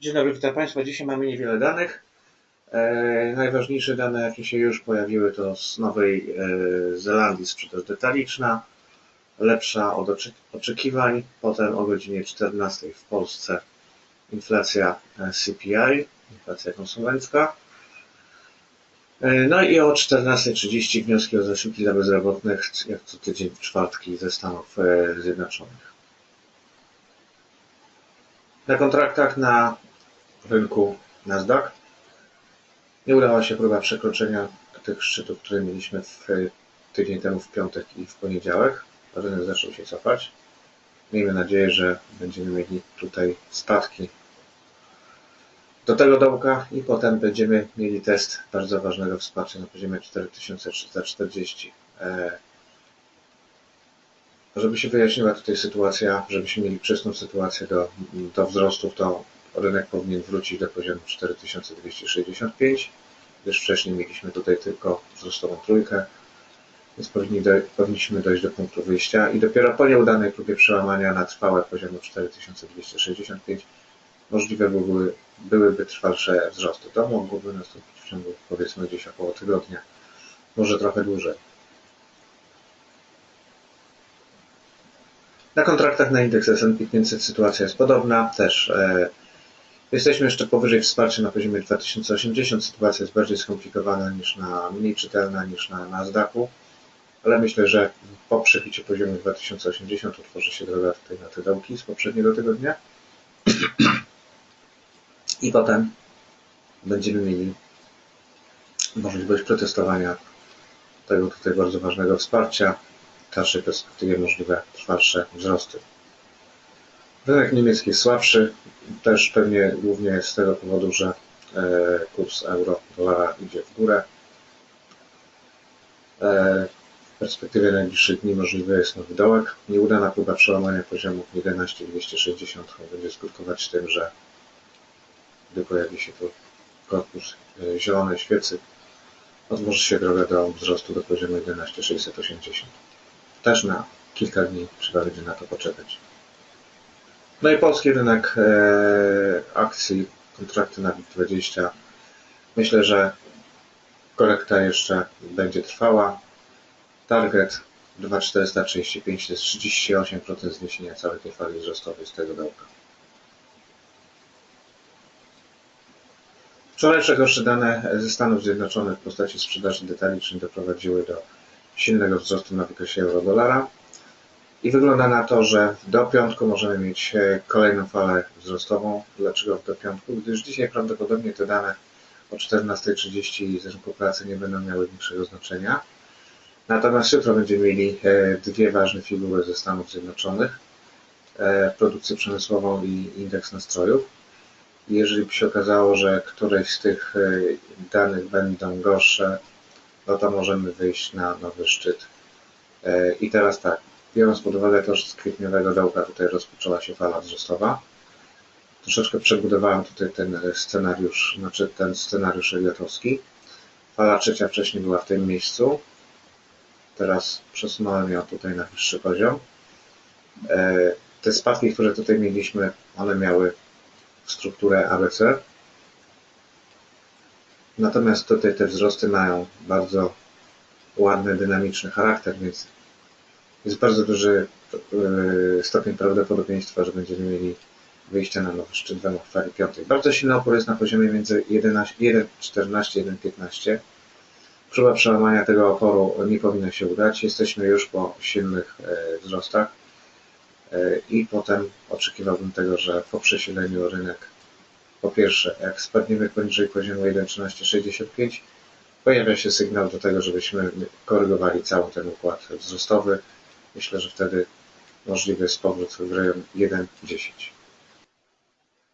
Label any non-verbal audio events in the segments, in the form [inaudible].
Dzień dobry, witam Państwa. Dzisiaj mamy niewiele danych. E, najważniejsze dane, jakie się już pojawiły, to z Nowej e, Zelandii sprzedaż detaliczna, lepsza od oczek- oczekiwań. Potem o godzinie 14 w Polsce inflacja e, CPI, inflacja konsumencka. E, no i o 14.30 wnioski o zasiłki dla bezrobotnych, jak co tydzień w czwartki ze Stanów e, Zjednoczonych. Na kontraktach na rynku Nasdaq. Nie udała się próba przekroczenia tych szczytów, które mieliśmy w tydzień temu w piątek i w poniedziałek. Rynek zaczął się cofać. Miejmy nadzieję, że będziemy mieli tutaj spadki do tego dołka i potem będziemy mieli test bardzo ważnego wsparcia na poziomie 4340. E, żeby się wyjaśniła tutaj sytuacja, żebyśmy mieli przyczną sytuację do, do wzrostów, to rynek powinien wrócić do poziomu 4265, gdyż wcześniej mieliśmy tutaj tylko wzrostową trójkę, więc powinni do, powinniśmy dojść do punktu wyjścia i dopiero po nieudanej próbie przełamania na trwałe poziomu 4265 możliwe były, byłyby trwalsze wzrosty. To mogłoby nastąpić w ciągu powiedzmy gdzieś około tygodnia, może trochę dłużej. Na kontraktach na indeks S&P 500 sytuacja jest podobna, też e, Jesteśmy jeszcze powyżej wsparcia na poziomie 2080. Sytuacja jest bardziej skomplikowana niż na, mniej czytelna niż na Nasdaqu, ale myślę, że po przebiciu poziomu 2080 utworzy się droga tutaj na te dołki z poprzedniego tygodnia. [clears throat] I potem będziemy mieli możliwość protestowania tego tutaj bardzo ważnego wsparcia, w dalszej perspektywie możliwe trwalsze wzrosty. Rynek niemiecki słabszy, też pewnie głównie z tego powodu, że e, kurs euro dolara idzie w górę. E, w perspektywie najbliższych dni możliwy jest nowy dołek. Nieudana próba przełamania poziomu 11,260 będzie skutkować tym, że gdy pojawi się tu korpus e, zielonej świecy, otworzy się droga do wzrostu do poziomu 11,680. Też na kilka dni trzeba będzie na to poczekać. No i polski rynek e, akcji, kontrakty na WIG20. Myślę, że korekta jeszcze będzie trwała. Target 2435 to jest 38% zniesienia całej tej fali wzrostowej z tego dołka. Wczorajsze gorsze dane ze Stanów Zjednoczonych w postaci sprzedaży detalicznej doprowadziły do silnego wzrostu na wykresie euro-dolara. I wygląda na to, że do piątku możemy mieć e, kolejną falę wzrostową. Dlaczego do piątku? Gdyż dzisiaj prawdopodobnie te dane o 14.30 z rynku pracy nie będą miały większego znaczenia. Natomiast jutro będziemy mieli e, dwie ważne figury ze Stanów Zjednoczonych. E, produkcję przemysłową i indeks nastrojów. Jeżeli by się okazało, że któreś z tych danych będą gorsze, no to możemy wyjść na nowy szczyt. I teraz tak, Biorąc pod uwagę to, że z kwietniowego dołka tutaj rozpoczęła się fala wzrostowa, troszeczkę przebudowałem tutaj ten scenariusz, znaczy ten scenariusz eliotowski. Fala trzecia wcześniej była w tym miejscu. Teraz przesunąłem ją tutaj na wyższy poziom. E, te spadki, które tutaj mieliśmy, one miały strukturę ABC. Natomiast tutaj te wzrosty mają bardzo ładny, dynamiczny charakter, więc jest bardzo duży e, stopień prawdopodobieństwa, że będziemy mieli wyjście na nowy szczyt w fali piątej. Bardzo silny opór jest na poziomie między 1,14 i 1,15. Próba przełamania tego oporu nie powinna się udać. Jesteśmy już po silnych e, wzrostach e, i potem oczekiwałbym tego, że po przesileniu rynek po pierwsze, jak spadniemy poniżej poziomu 1,1365 pojawia się sygnał do tego, żebyśmy korygowali cały ten układ wzrostowy Myślę, że wtedy możliwy jest powrót w rejon 1,10.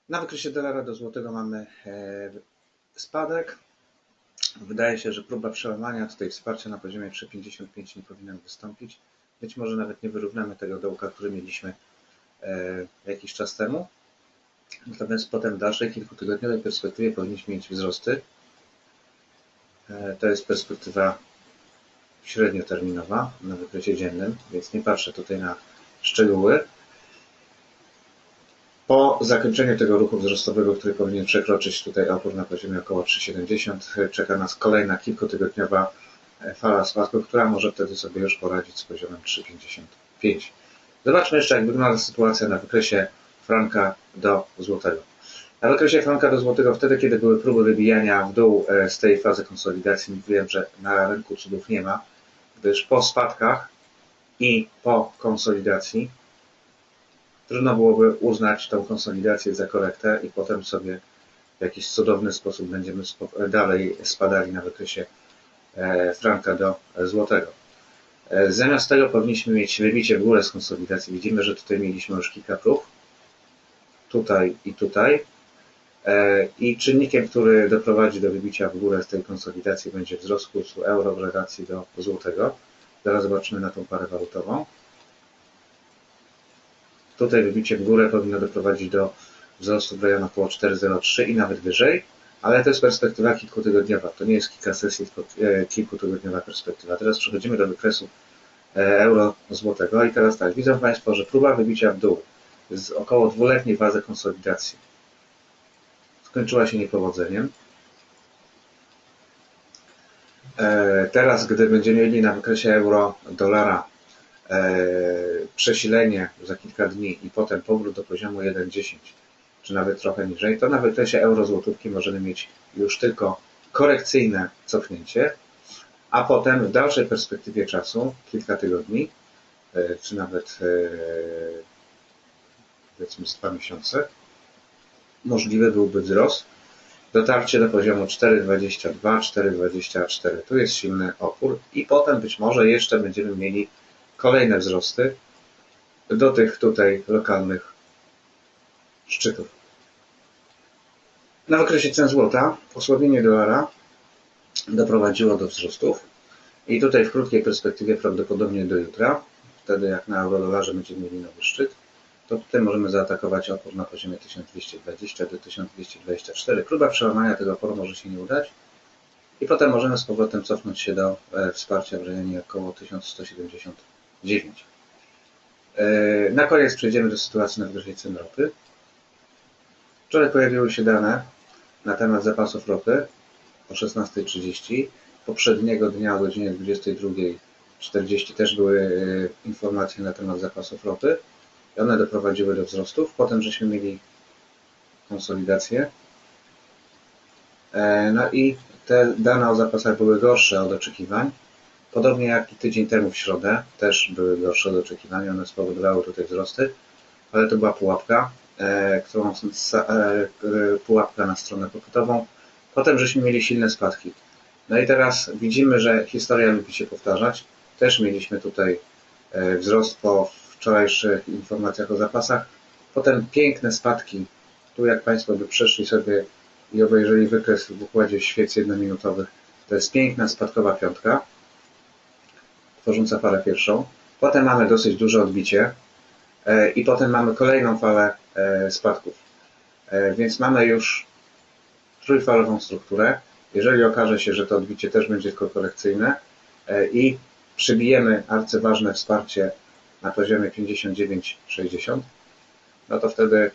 Na wykresie dolara do złotego mamy e, spadek. Wydaje się, że próba przełamania tutaj wsparcia na poziomie 3,55 nie powinna wystąpić. Być może nawet nie wyrównamy tego dołka, który mieliśmy e, jakiś czas temu. Natomiast potem w dalszej kilkutygodniowej perspektywie powinniśmy mieć wzrosty. E, to jest perspektywa średnioterminowa na wykresie dziennym, więc nie patrzę tutaj na szczegóły. Po zakończeniu tego ruchu wzrostowego, który powinien przekroczyć tutaj opór na poziomie około 3,70, czeka nas kolejna kilkutygodniowa fala spadku, która może wtedy sobie już poradzić z poziomem 3,55. Zobaczmy jeszcze, jak wygląda sytuacja na wykresie franka do złotego. Na wykresie franka do złotego, wtedy kiedy były próby wybijania w dół e, z tej fazy konsolidacji, mówiłem, że na rynku cudów nie ma, gdyż po spadkach i po konsolidacji trudno byłoby uznać tą konsolidację za korektę i potem sobie w jakiś cudowny sposób będziemy dalej spadali na wykresie e, franka do złotego. E, zamiast tego powinniśmy mieć wybicie w górę z konsolidacji. Widzimy, że tutaj mieliśmy już kilka prób. Tutaj i tutaj. E, I czynnikiem, który doprowadzi do wybicia w górę z tej konsolidacji będzie wzrost kursu euro w relacji do złotego. Zaraz zobaczymy na tą parę walutową. Tutaj wybicie w górę powinno doprowadzić do wzrostu w rejonach około 4,03 i nawet wyżej, ale to jest perspektywa kilkutygodniowa. To nie jest kilka sesji, tylko e, kilkutygodniowa perspektywa. Teraz przechodzimy do wykresu e, euro złotego i teraz tak, widzą Państwo, że próba wybicia w dół z około dwuletniej fazy konsolidacji skończyła się niepowodzeniem. E, teraz, gdy będziemy mieli na wykresie euro-dolara przesilenie za kilka dni i potem powrót do poziomu 1,10, czy nawet trochę niżej, to na wykresie euro-złotówki możemy mieć już tylko korekcyjne cofnięcie, a potem w dalszej perspektywie czasu, kilka tygodni, e, czy nawet e, powiedzmy z dwa miesiące, możliwy byłby wzrost, dotarcie do poziomu 4,22, 4,24. Tu jest silny opór i potem być może jeszcze będziemy mieli kolejne wzrosty do tych tutaj lokalnych szczytów. Na okresie cen złota osłabienie dolara doprowadziło do wzrostów i tutaj w krótkiej perspektywie prawdopodobnie do jutra, wtedy jak na euro-dolarze będziemy mieli nowy szczyt, to tutaj możemy zaatakować opór na poziomie 1220 do 1224. Próba przełamania tego oporu może się nie udać i potem możemy z powrotem cofnąć się do e, wsparcia w rejonie około 1179. E, na koniec przejdziemy do sytuacji na wzroście cen ropy. Wczoraj pojawiły się dane na temat zapasów ropy o 16.30. Poprzedniego dnia o godzinie 22.40 też były e, informacje na temat zapasów ropy i one doprowadziły do wzrostów. Potem żeśmy mieli konsolidację. E, no i te dane o zapasach były gorsze od oczekiwań. Podobnie jak i tydzień temu w środę też były gorsze od oczekiwań. One spowodowały tutaj wzrosty, ale to była pułapka. E, którą e, pułapkę na stronę popytową. Potem żeśmy mieli silne spadki. No i teraz widzimy, że historia lubi się powtarzać. Też mieliśmy tutaj wzrost po wczorajszych informacjach o zapasach. Potem piękne spadki. Tu jak Państwo by przeszli sobie i obejrzeli wykres w układzie świec jednominutowych, to jest piękna spadkowa piątka, tworząca falę pierwszą. Potem mamy dosyć duże odbicie i potem mamy kolejną falę E, spadków. E, więc mamy już trójfalową strukturę. Jeżeli okaże się, że to odbicie też będzie tylko korekcyjne e, i przybijemy arcyważne wsparcie na poziomie 59,60, no to wtedy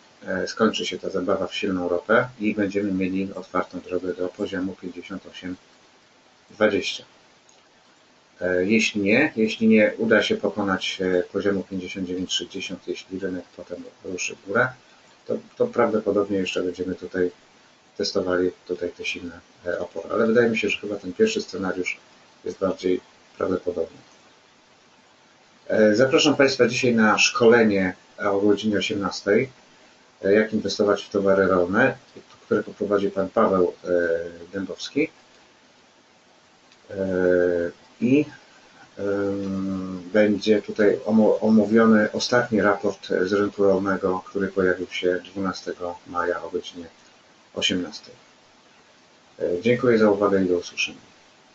skończy się ta zabawa w silną ropę i będziemy mieli otwartą drogę do poziomu 58,20. Jeśli nie, jeśli nie uda się pokonać e, poziomu 59,60, jeśli rynek potem ruszy w górę, to, to prawdopodobnie jeszcze będziemy tutaj testowali tutaj te silne e, opory. Ale wydaje mi się, że chyba ten pierwszy scenariusz jest bardziej prawdopodobny. E, zapraszam Państwa dzisiaj na szkolenie o godzinie 18, jak inwestować w towary rolne, które poprowadzi Pan Paweł Dębowski i będzie tutaj omówiony ostatni raport z rynku rolnego, który pojawił się 12 maja o godzinie 18. E, dziękuję za uwagę i do usłyszenia.